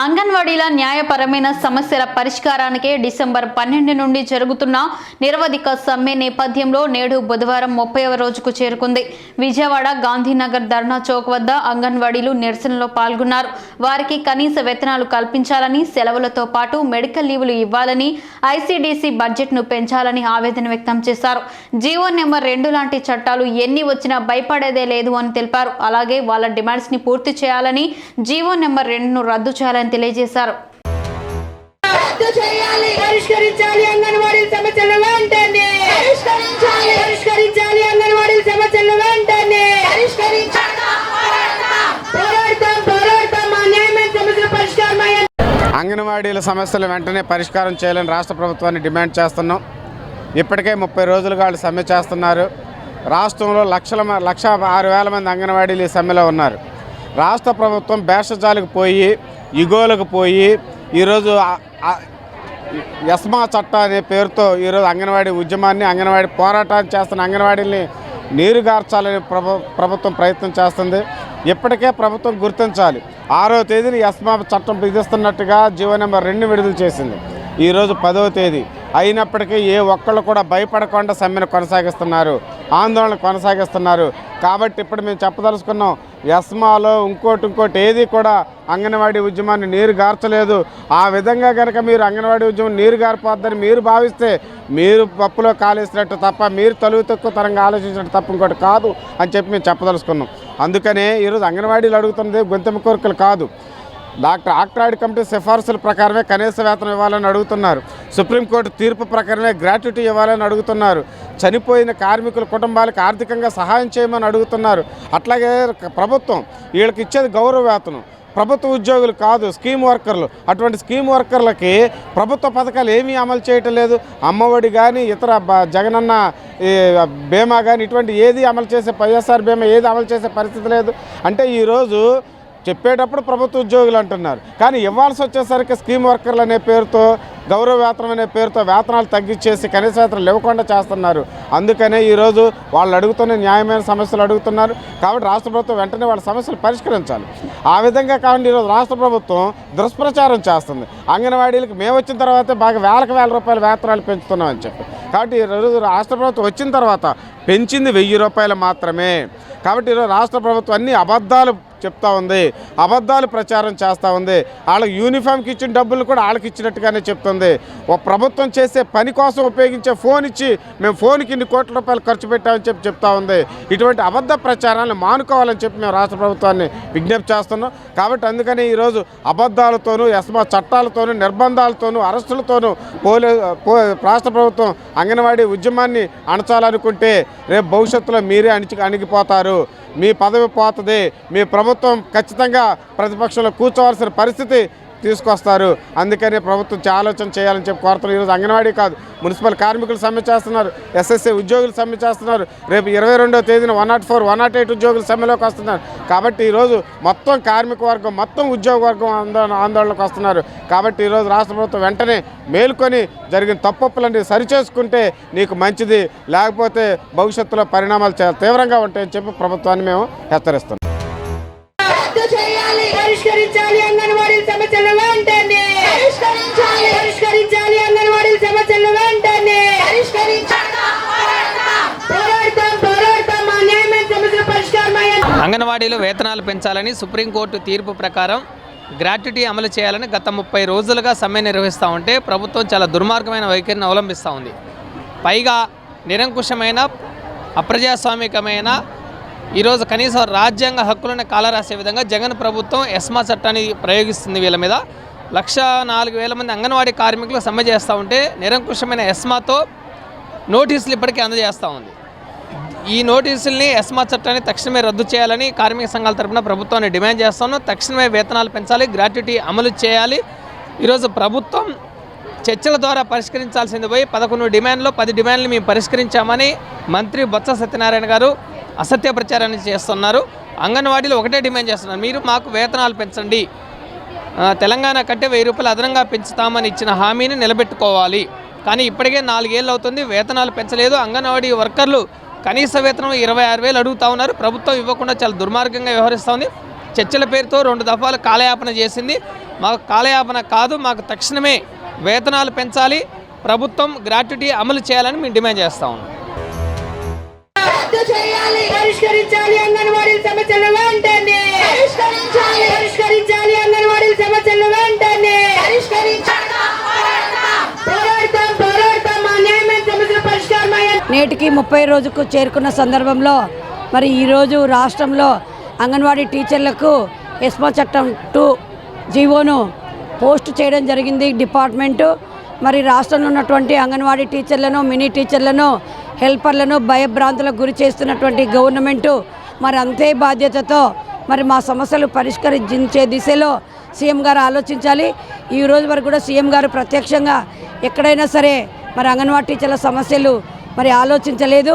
అంగన్వాడీల న్యాయపరమైన సమస్యల పరిష్కారానికే డిసెంబర్ పన్నెండు నుండి జరుగుతున్న నిరవధిక సమ్మె నేపథ్యంలో నేడు బుధవారం ముప్పైవ రోజుకు చేరుకుంది. విజయవాడ గాంధీనగర్ ధర్నా చౌక్ వద్ద అంగన్వాడీలు నిరసనలో పాల్గొన్నారు. వారికి కనీస వేతనాలు కల్పించాలని సెలవులతో పాటు మెడికల్ లీవులు ఇవ్వాలని ఐసీడీసీ బడ్జెట్ను పెంచాలని ఆవేదన వ్యక్తం చేశారు. జీవో నెంబర్ రెండు లాంటి చట్టాలు ఎన్ని వచ్చినా భయపడేదే లేదు అని తెలిపారు. అలాగే వాళ్ళ డిమాండ్స్ని పూర్తి చేయాలని జీవో నెంబర్ రెండును రద్దు చేయాలని తెలియజేశారు. పరిష్కరించాలి అంగన్వాడీ సమస్యలు వెంటనే. పరిష్కరించాలి. పరిష్కరించాలి సమస్యలు అంగన్వాడీల సమస్యలు వెంటనే పరిష్కారం చేయాలని రాష్ట్ర ప్రభుత్వాన్ని డిమాండ్ చేస్తున్నాం. ఇప్పటికే ముప్పై రోజులుగా వాళ్ళు సమ్మె చేస్తున్నారు. రాష్ట్రంలో లక్షల మ- లక్ష ఆరు వేల మంది అంగన్వాడీలు ఈ సమ్మెలో ఉన్నారు. రాష్ట్ర ప్రభుత్వం భేషజాలకు పోయి ఇగోలకు పోయి ఈరోజు ఎస్మా చట్ట అనే పేరుతో ఈరోజు అంగన్వాడీ ఉద్యమాన్ని అంగన్వాడీ పోరాటాన్ని చేస్తున్న అంగన్వాడీని నీరుగార్చాలని ప్రభు ప్రభుత్వం ప్రయత్నం చేస్తుంది. ఇప్పటికే ప్రభుత్వం గుర్తించాలి. ఆరో తేదీని ఎస్మా చట్టం విధిస్తున్నట్టుగా జీవో నెంబర్ రెండు విడుదల చేసింది. ఈరోజు పదవ తేదీ. అయినప్పటికీ ఏ ఒక్కళ్ళు కూడా భయపడకుండా సమ్మెను కొనసాగిస్తున్నారు ఆందోళన కొనసాగిస్తున్నారు. కాబట్టి ఇప్పుడు మేము చెప్పదలుచుకున్నాం ఎస్మాలో ఇంకోటి ఇంకోటి ఏది కూడా అంగన్వాడీ ఉద్యమాన్ని నీరు గార్చలేదు. ఆ విధంగా కనుక మీరు అంగన్వాడీ ఉద్యమం నీరు గారిపోద్దని మీరు భావిస్తే మీరు పప్పులో కాలేసినట్టు తప్ప మీరు తలువు తక్కువ తరంగా ఆలోచించినట్టు తప్ప ఇంకోటి కాదు అని చెప్పి మేము చెప్పదలుచుకున్నాం. అందుకనే ఈరోజు అంగన్వాడీలు అడుగుతున్నది గొంతెమ్మ కోరికలు కాదు. డాక్టర్ ఆక్ట్రాయిడ్ కమిటీ సిఫార్సుల ప్రకారమే కనీస వేతనం ఇవ్వాలని అడుగుతున్నారు. సుప్రీంకోర్టు తీర్పు ప్రకారమే గ్రాట్యుటీ ఇవ్వాలని అడుగుతున్నారు. చనిపోయిన కార్మికుల కుటుంబాలకు ఆర్థికంగా సహాయం చేయమని అడుగుతున్నారు. అట్లాగే ప్రభుత్వం వీళ్ళకి ఇచ్చేది గౌరవ వేతనం. ప్రభుత్వ ఉద్యోగులు కాదు స్కీమ్ వర్కర్లు. అటువంటి స్కీమ్ వర్కర్లకి ప్రభుత్వ పథకాలు ఏమీ అమలు చేయటం లేదు. అమ్మఒడి కానీ ఇతర బ- జగనన్న బీమా కానీ ఇటువంటి ఏది అమలు చేసే వైఎస్ఆర్ బీమా ఏది అమలు చేసే పరిస్థితి లేదు. అంటే ఈరోజు చెప్పేటప్పుడు ప్రభుత్వ ఉద్యోగులు అంటున్నారు. కానీ ఇవ్వాల్సి వచ్చేసరికి స్కీమ్ వర్కర్లు అనే పేరుతో గౌరవ వేతనం అనే పేరుతో వేతనాలు తగ్గించేసి కనీస వేతనాలు ఇవ్వకుండా చేస్తున్నారు. అందుకనే ఈరోజు వాళ్ళు అడుగుతున్న న్యాయమైన సమస్యలు అడుగుతున్నారు. కాబట్టి రాష్ట్ర ప్రభుత్వం వెంటనే వాళ్ళ సమస్యలు పరిష్కరించాలి. ఆ విధంగా కాకుండా ఈరోజు రాష్ట్ర ప్రభుత్వం దుష్ప్రచారం చేస్తుంది. అంగన్వాడీలకు మేము వచ్చిన తర్వాతే బాగా వేలకు వేల రూపాయల వేతనాలు పెంచుతున్నామని చెప్పి. కాబట్టి ఈరోజు రాష్ట్ర ప్రభుత్వం వచ్చిన తర్వాత పెంచింది వెయ్యి రూపాయలు మాత్రమే. కాబట్టి ఈరోజు రాష్ట్ర ప్రభుత్వం అన్ని అబద్ధాలు చెప్తా ఉంది. అబద్ధాలు ప్రచారం చేస్తూ ఉంది. వాళ్ళకి యూనిఫామ్కి ఇచ్చిన డబ్బులు కూడా వాళ్ళకి ఇచ్చినట్టుగానే చెప్తుంది. ఒక ప్రభుత్వం చేసే పని కోసం ఉపయోగించే ఫోన్ ఇచ్చి మేము ఫోన్కి ఇన్ని కోట్ల రూపాయలు ఖర్చు పెట్టామని చెప్పి చెప్తా ఉంది. ఇటువంటి అబద్ధ ప్రచారాన్ని మానుకోవాలని చెప్పి మేము రాష్ట్ర ప్రభుత్వాన్ని విజ్ఞప్తి చేస్తున్నాం. కాబట్టి అందుకని ఈరోజు అబద్ధాలతోనూ ఎస్మా చట్టాలతోనూ నిర్బంధాలతోనూ అరెస్టులతోనూ పోలీ పో రాష్ట్ర ప్రభుత్వం అంగన్వాడీ ఉద్యమాన్ని అణచాలనుకుంటే రేపు భవిష్యత్తులో మీరే అణిచి అణిగిపోతారు. మీ పదవి పోతుంది. మీ ప్రభుత్వం ఖచ్చితంగా ప్రతిపక్షంలో కూర్చోవలసిన పరిస్థితి తీసుకొస్తారు. అందుకనే ప్రభుత్వం ఆలోచన చేయాలని చెప్పి కోరుతున్నారు. ఈరోజు అంగన్వాడీ కాదు మున్సిపల్ కార్మికులు సమ్మె చేస్తున్నారు ఎస్ఎస్సీ ఉద్యోగులు సమ్మె చేస్తున్నారు. రేపు ఇరవై రెండో తేదీన one naught four one naught eight ఉద్యోగులు సమ్మెలోకి వస్తున్నారు. కాబట్టి ఈరోజు మొత్తం కార్మిక వర్గం మొత్తం ఉద్యోగ వర్గం ఆందోళన ఆందోళనకు వస్తున్నారు. కాబట్టి ఈరోజు రాష్ట్ర ప్రభుత్వం వెంటనే మేల్కొని జరిగిన తప్పొప్పులన్నీ సరిచేసుకుంటే నీకు మంచిది. లేకపోతే భవిష్యత్తులో పరిణామాలు చాలా తీవ్రంగా ఉంటాయని చెప్పి ప్రభుత్వాన్ని మేము హెచ్చరిస్తున్నాం. అంగన్వాడీలో వేతనాలు పెంచాలని సుప్రీంకోర్టు తీర్పు ప్రకారం గ్రాట్యుటీ అమలు చేయాలని గత ముప్పై రోజులుగా సమ్మె నిర్వహిస్తూ ఉంటే ప్రభుత్వం చాలా దుర్మార్గమైన వైఖరిని అవలంబిస్తూ ఉంది. పైగా నిరంకుశమైన అప్రజాస్వామికమైన ఈరోజు కనీసం రాజ్యాంగ హక్కులను కాలరాసే విధంగా జగన్ ప్రభుత్వం ఎస్మా చట్టాన్ని ప్రయోగిస్తుంది వీళ్ళ మీద. లక్ష నాలుగు వేల మంది అంగన్వాడీ కార్మికులు సమ్మె చేస్తూ ఉంటే నిరంకుశమైన ఎస్మాతో నోటీసులు ఇప్పటికీ అందజేస్తూ ఉంది. ఈ నోటీసుల్ని ఎస్మా చట్టాన్ని తక్షణమే రద్దు చేయాలని కార్మిక సంఘాల తరపున ప్రభుత్వాన్ని డిమాండ్ చేస్తాను. తక్షణమే వేతనాలు పెంచాలి గ్రాట్యుటీ అమలు చేయాలి. ఈరోజు ప్రభుత్వం చర్చల ద్వారా పరిష్కరించాల్సింది పోయి పదకొండు డిమాండ్లో పది డిమాండ్లు మేము పరిష్కరించామని మంత్రి బొత్స సత్యనారాయణ గారు అసత్య ప్రచారాన్ని చేస్తున్నారు. అంగన్వాడీలు ఒకటే డిమాండ్ చేస్తున్నారు. మీరు మాకు వేతనాలు పెంచండి. తెలంగాణ కంటే వెయ్యి రూపాయలు అదనంగా పెంచుతామని ఇచ్చిన హామీని నిలబెట్టుకోవాలి. కానీ ఇప్పటికే నాలుగేళ్ళు అవుతుంది వేతనాలు పెంచలేదు. అంగన్వాడీ వర్కర్లు కనీస వేతనం ఇరవై ఆరు వేలు అడుగుతా ఉన్నారు. ప్రభుత్వం ఇవ్వకుండా చాలా దుర్మార్గంగా వ్యవహరిస్తూ ఉంది. చర్చల పేరుతో రెండు దఫాలు కాలయాపన చేసింది. మాకు కాలయాపన కాదు మాకు తక్షణమే వేతనాలు పెంచాలి. ప్రభుత్వం గ్రాట్యుటీ అమలు చేయాలని మేము డిమాండ్ చేస్తా ఉన్నాం. పరిష్కరించాలి అంగన్వాడీ సమస్యలు పరిష్కరించాలి. నేటికి ముప్పై రోజుకు చేరుకున్న సందర్భంలో మరి ఈరోజు రాష్ట్రంలో అంగన్వాడీ టీచర్లకు ఎస్మా చట్టం టూ జీవోను పోస్ట్ చేయడం జరిగింది డిపార్ట్మెంటు. మరి రాష్ట్రంలో ఉన్నటువంటి అంగన్వాడీ టీచర్లను మినీ టీచర్లను హెల్పర్లను భయభ్రాంతులకు గురి చేస్తున్నటువంటి గవర్నమెంటు మరి అంతే బాధ్యతతో మరి మా సమస్యలు పరిష్కరించే దిశలో సీఎం గారు ఆలోచించాలి. ఈ రోజు వరకు కూడా సీఎం గారు ప్రత్యక్షంగా ఎక్కడైనా సరే మరి అంగన్వాడీ టీచర్ల సమస్యలు మరి ఆలోచించలేదు.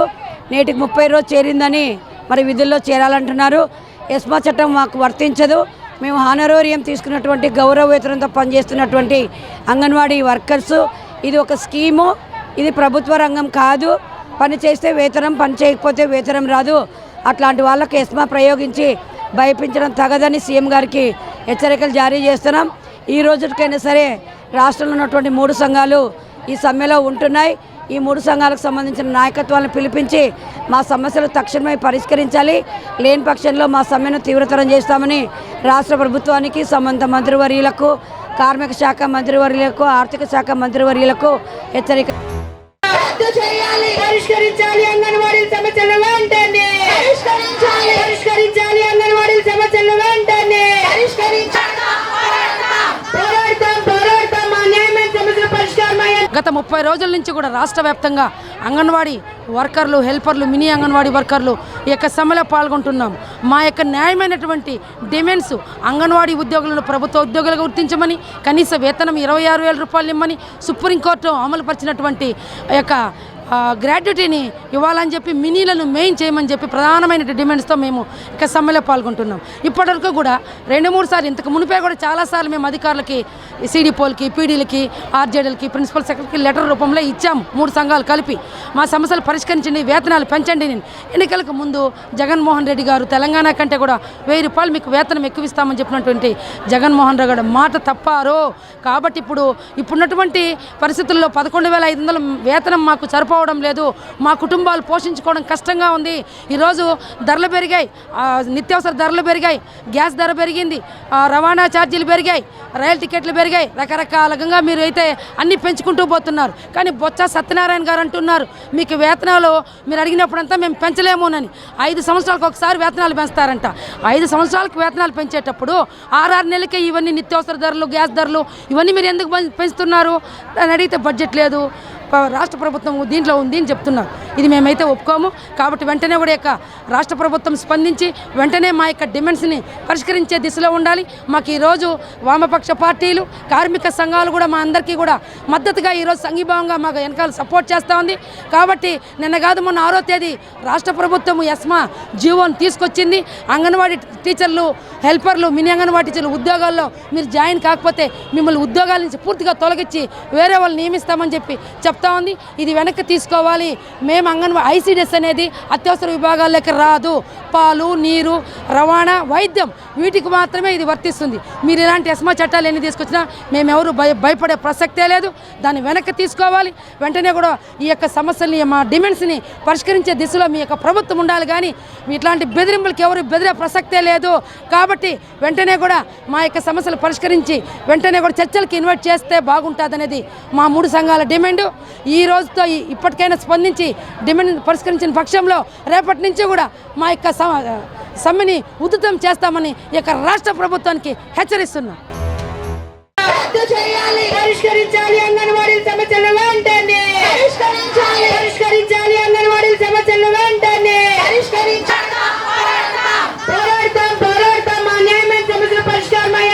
నేటికి ముప్పై రోజు చేరిందని మరి విధుల్లో చేరాలంటున్నారు. ఎస్మా చట్టం మాకు వర్తించదు. మేము హానరోరియం తీసుకున్నటువంటి గౌరవ వేతనంతో పనిచేస్తున్నటువంటి అంగన్వాడీ వర్కర్సు. ఇది ఒక స్కీము. ఇది ప్రభుత్వ రంగం కాదు. పని చేస్తే వేతనం పని చేయకపోతే వేతనం రాదు. అట్లాంటి వాళ్ళకి ఎస్మా ప్రయోగించి భయపించడం తగదని సీఎం గారికి హెచ్చరికలు జారీ చేస్తున్నాం. ఈ రోజుకైనా సరే రాష్ట్రంలో ఉన్నటువంటి మూడు సంఘాలు ఈ సమ్మెలో ఉంటున్నాయి. ఈ మూడు సంఘాలకు సంబంధించిన నాయకత్వాలను పిలిపించి మా సమస్యలు తక్షణమే పరిష్కరించాలి. లేని పక్షంలో మా సమ్మెను తీవ్రతరం చేస్తామని రాష్ట్ర ప్రభుత్వానికి సంబంధ మంత్రివర్యులకు కార్మిక శాఖ మంత్రివర్యులకు ఆర్థిక శాఖ మంత్రివర్యులకు హెచ్చరిక పరిష్కరించాలి అంగన్వాడీ సమస్యలు వెంటనే పరిష్కరించాలి. గత ముప్పై రోజుల నుంచి కూడా రాష్ట్ర వ్యాప్తంగా అంగన్వాడీ వర్కర్లు హెల్పర్లు మినీ అంగన్వాడీ వర్కర్లు ఈ యొక్క సమ్మెలో పాల్గొంటున్నాం. మా యొక్క న్యాయమైనటువంటి డిమాండ్స్ అంగన్వాడీ ఉద్యోగులను ప్రభుత్వ ఉద్యోగులుగా గుర్తించమని కనీస వేతనం ఇరవై ఆరు వేల రూపాయలు ఇమ్మని సుప్రీంకోర్టు అమలుపరిచినటువంటి యొక్క గ్రాడ్యుటీని ఇవ్వాలని చెప్పి మినీలను మెయిన్ చేయమని చెప్పి ప్రధానమైన డిమాండ్స్తో మేము ఇక సమ్మెలో పాల్గొంటున్నాం. ఇప్పటివరకు కూడా రెండు మూడు సార్లు ఇంతకు మునిపే కూడా చాలాసార్లు మేము అధికారులకి సిడిపోలకి పీడీలకి ఆర్జేడీలకి ప్రిన్సిపల్ సెక్రటరీకి లెటర్ రూపంలో ఇచ్చాము. మూడు సంఘాలు కలిపి మా సమస్యలు పరిష్కరించండి వేతనాలు పెంచండి నేను ఎన్నికలకు ముందు జగన్మోహన్ రెడ్డి గారు తెలంగాణ కంటే కూడా వెయ్యి రూపాయలు మీకు వేతనం ఎక్కువ ఇస్తామని చెప్పినటువంటి జగన్మోహన్ రెడ్డి గారు మాట తప్పారు. కాబట్టి ఇప్పుడు ఇప్పుడున్నటువంటి పరిస్థితుల్లో పదకొండు వేల ఐదు వందల వేతనం మాకు సరిపో సరిపోవడం లేదు. మా కుటుంబాలు పోషించుకోవడం కష్టంగా ఉంది. ఈరోజు ధరలు పెరిగాయి. నిత్యావసర ధరలు పెరిగాయి. గ్యాస్ ధర పెరిగింది. రవాణా ఛార్జీలు పెరిగాయి. రైలు టికెట్లు పెరిగాయి. రకరకాలుగా మీరు అయితే అన్ని పెంచుకుంటూ పోతున్నారు. కానీ బొత్స సత్యనారాయణ గారు అంటున్నారు మీకు వేతనాలు మీరు అడిగినప్పుడంతా మేము పెంచలేమోనని. ఐదు సంవత్సరాలకు ఒకసారి వేతనాలు పెంచుతారంట. ఐదు సంవత్సరాలకు వేతనాలు పెంచేటప్పుడు ఆరారు నెలలకే ఇవన్నీ నిత్యావసర ధరలు గ్యాస్ ధరలు ఇవన్నీ మీరు ఎందుకు పెంచుతున్నారు? అని అడిగితే బడ్జెట్ లేదు. రాష్ట్ర ప్రభుత్వం దీంట్లో ఉంది అని చెప్తున్నారు. ఇది మేమైతే ఒప్పుకోము. కాబట్టి వెంటనే కూడా యొక్క రాష్ట్ర ప్రభుత్వం స్పందించి వెంటనే మా యొక్క డిమాండ్స్ని పరిష్కరించే దిశలో ఉండాలి. మాకు ఈరోజు వామపక్ష పార్టీలు కార్మిక సంఘాలు కూడా మా అందరికీ కూడా మద్దతుగా ఈరోజు సంఘీభావంగా మాకు వెనకాల సపోర్ట్ చేస్తూ ఉంది. కాబట్టి నిన్న కాదు మొన్న ఆరో తేదీ రాష్ట్ర ప్రభుత్వం ఎస్మా జీవోని తీసుకొచ్చింది. అంగన్వాడీ టీచర్లు హెల్పర్లు మినీ అంగన్వాడీ టీచర్లు ఉద్యోగాల్లో మీరు జాయిన్ కాకపోతే మిమ్మల్ని ఉద్యోగాల నుంచి పూర్తిగా తొలగించి వేరే వాళ్ళు నియమిస్తామని చెప్పి చెప్తా ఉంది. ఇది వెనక్కి తీసుకోవాలి. మేము అంగన్వా ఐసీడీఎస్ అనేది అత్యవసర విభాగాల్లోకి రాదు. పాలు నీరు రవాణా వైద్యం వీటికి మాత్రమే ఇది వర్తిస్తుంది. మీరు ఇలాంటి ఎస్మా చట్టాలు ఎన్ని తీసుకొచ్చినా మేమెవరు భయ భయపడే ప్రసక్తే లేదు. దాన్ని వెనక్కి తీసుకోవాలి. వెంటనే కూడా ఈ యొక్క సమస్యల్ని మా డిమాండ్స్ని పరిష్కరించే దిశలో మీ యొక్క ప్రభుత్వం ఉండాలి కానీ ఇట్లాంటి బెదిరింపులకి ఎవరు బెదిరే ప్రసక్తే లేదు. కాబట్టి వెంటనే కూడా మా యొక్క సమస్యలు పరిష్కరించి వెంటనే కూడా చర్చలకు ఇన్వైట్ చేస్తే బాగుంటుందనేది మా మూడు సంఘాల డిమాండ్. ఈ రోజుతో ఈ- ఇప్పటికైనా స్పందించి డిమాండ్ పరిష్కరించిన పక్షంలో రేపటి నుంచి కూడా మా యొక్క సమ్మెని ఉధృతం చేస్తామని ఈ యొక్క రాష్ట్ర ప్రభుత్వానికి హెచ్చరిస్తున్నాం. పరిష్కరించాలి అంగన్వాడీ సమస్యలు వెంటనే పరిష్కరించాలి